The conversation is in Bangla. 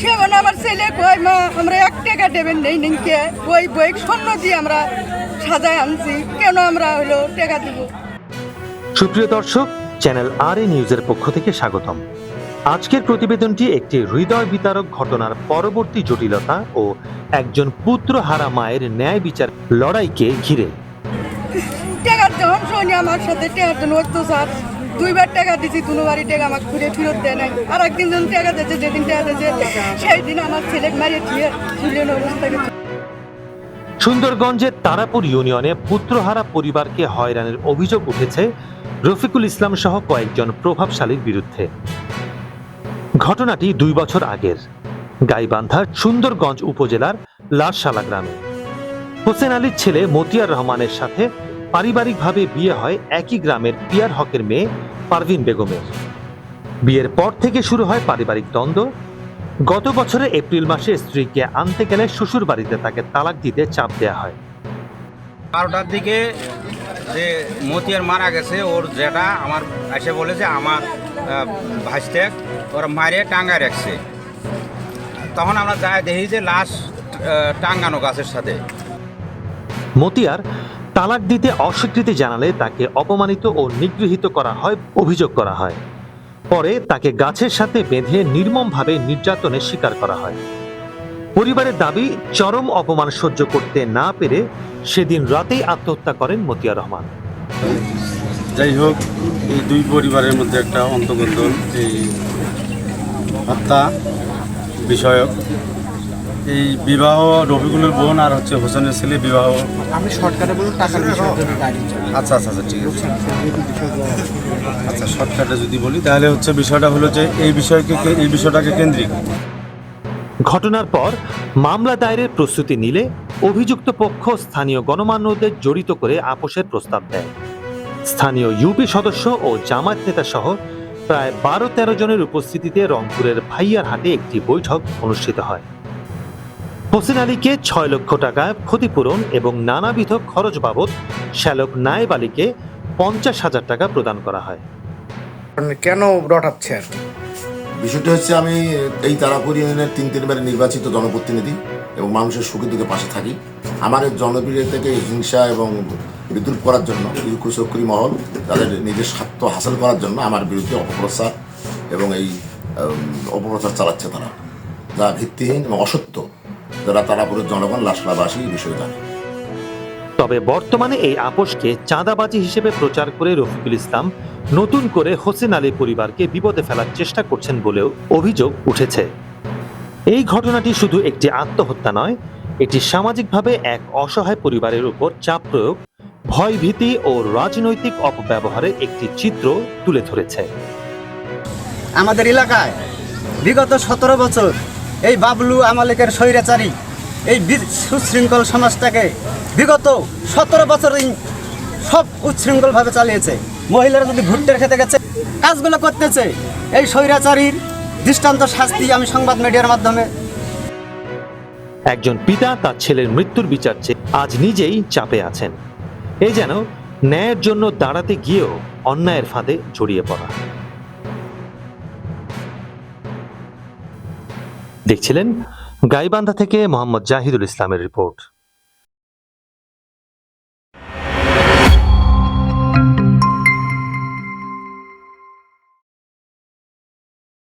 সেখানে আমার ছেলে কই মা? আমরা এক টাকা দেবেন নেই নিকে। ওই বই স্বর্ণ দিয়ে আমরা সাজায় আনছি। কেন আমরা হলো টাকা দিব? সুপ্রিয় দর্শক চ্যানেল আর এ নিউজের পক্ষ থেকে স্বাগতম। আজকের প্রতিবেদনটি একটি হৃদয় বিতারক ঘটনার পরবর্তী জটিলতা ও একজন পুত্র হারা মায়ের ন্যায় বিচার লড়াইকে ঘিরে। টাকার যখন শুনি আমার সাথে টাকার জন্য অত্যাচার দুইবার টাকা দিছি, দুবারই টাকা আমাকে ঘুরে ফেরত দেয় নাই। আর একদিন যখন টাকা দিয়েছে, যেদিন টাকা দিয়েছে সেই দিন আমার ছেলে মারিয়ে দিয়ে ঝুলিয়ে অবস্থা গেছে। সুন্দরগঞ্জের তারাপুর ইউনিয়নে পুত্রহারা পরিবারকে হয়রানির অভিযোগ উঠেছে রফিকুল ইসলাম সহ কয়েকজন প্রভাবশালীর বিরুদ্ধে। ঘটনাটি দুই বছর আগের। গাইবান্ধার সুন্দরগঞ্জ উপজেলার লাশশালা গ্রামে। হোসেন আলীর ছেলে মতিয়ার রহমানের সাথে পারিবারিকভাবে বিয়ে হয় একই গ্রামের পিয়ার হকের মেয়ে পারভিন বেগমের। বিয়ের পর থেকে শুরু হয় পারিবারিক দ্বন্দ্ব। গত বছরে এপ্রিল মাসে স্ত্রীকে আনতে গেলে শ্বশুর বাড়িতে তাকে তালাক দিতে চাপ দেওয়া হয়। বারোটার দিকে যে মতিয়ার মারা গেছে ওর যেটা আমার এসে বলে যে আমার ভাইস্তে ওর মারিয়ে টাঙ্গায় রাখছে। তখন আমরা যাই দেখি যে লাশ টাঙ্গানো গাছের সাথে। মতিয়ার তালাক দিতে অস্বীকৃতি জানালে তাকে অপমানিত ও নিগৃহীত করা হয়, অভিযোগ করা হয়। পরে তাকে গাছের সাথে বেঁধে নির্মমভাবে নির্যাতনের শিকার করা হয়। পরিবারের দাবি, চরম অপমান সহ্য করতে না পেরে সেদিন রাতেই আত্মহত্যা করেন মতিয়া রহমান। যাই হোক, এই দুই পরিবারের মধ্যে একটা অন্তকন্দল এই হত্যা বিষয়ক। এই বিবাহ রবিকুলের বোন আর হচ্ছে হোসেনের ছেলে বিবাহ। আমি শর্টকাটে বলুন টাকার। আচ্ছা আচ্ছা আচ্ছা ঠিক আছে। আচ্ছা শর্টকাটে যদি বলি তাহলে হচ্ছে বিষয়টা হলো যে এই বিষয়কে এই বিষয়টাকে কেন্দ্রিক। ঘটনার পর মামলা দায়েরের প্রস্তুতি নিলে অভিযুক্ত পক্ষ স্থানীয় গণমান্যদের জড়িত করে আপোষের প্রস্তাব দেয়। স্থানীয় ইউপি সদস্য ও জামায়াত নেতা সহ প্রায় বারো তেরো জনের উপস্থিতিতে রংপুরের ভাইয়ার হাটে একটি বৈঠক অনুষ্ঠিত হয়। হোসেন আলীকে ছয় লক্ষ টাকা ক্ষতিপূরণ এবং নানাবিধ খরচ বাবদ শ্যালক নায়েব আলীকে পঞ্চাশ হাজার টাকা প্রদান করা হয়। মানে কেন রটাচ্ছেন বিষয়টা হচ্ছে আমি এই তারাপুর ইউনিয়নের তিন তিনবার নির্বাচিত জনপ্রতিনিধি এবং মানুষের সুখে দিকে পাশে থাকি। আমার জনপ্রিয় থেকে হিংসা এবং বিদ্রুপ করার জন্য কিছু কুচক্রি মহল তাদের নিজের স্বার্থ হাসিল করার জন্য আমার বিরুদ্ধে অপপ্রচার এবং এই অপপ্রচার চালাচ্ছে তারা। যা ভিত্তিহীন এবং অসত্য। যারা তারাপুরের জনগণ লাশলাবাসী এই বিষয়ে জানে। তবে বর্তমানে এই আপোষকে চাঁদাবাজি হিসেবে প্রচার করে রফিকুল ইসলাম নতুন করে হোসেন আলী পরিবারকে বিপদে ফেলার চেষ্টা করছেন বলেও অভিযোগ উঠেছে। এই ঘটনাটি শুধু একটি আত্মহত্যা নয় এটি সামাজিকভাবে এক অসহায় পরিবারের উপর চাপ প্রয়োগ ভয়ভীতি ও রাজনৈতিক অপব্যবহারের একটি চিত্র তুলে ধরেছে। আমাদের এলাকায় বিগত সতেরো বছর এই বাবলু আমালিকের স্বৈরাচারী, এই সুশৃঙ্খল সমাজটাকে বিগত সতেরো বছর সব উচ্ছৃঙ্খলভাবে চালিয়েছে। মহিলারা যদি ভুট্টের খেতে গেছে, কাজগুলো করতেছে। এই স্বৈরাচারীর দৃষ্টান্ত শাস্তি আমি সংবাদ মিডিয়ার মাধ্যমে একজন পিতা তার ছেলের মৃত্যুর বিচার আজ নিজেই চাপে আছেন। এই যেন ন্যায়ের জন্য দাঁড়াতে গিয়েও অন্যায়ের ফাঁদে জড়িয়ে পড়া। দেখছিলেন গাইবান্ধা থেকে মোহাম্মদ জাহিদুল ইসলামের রিপোর্ট।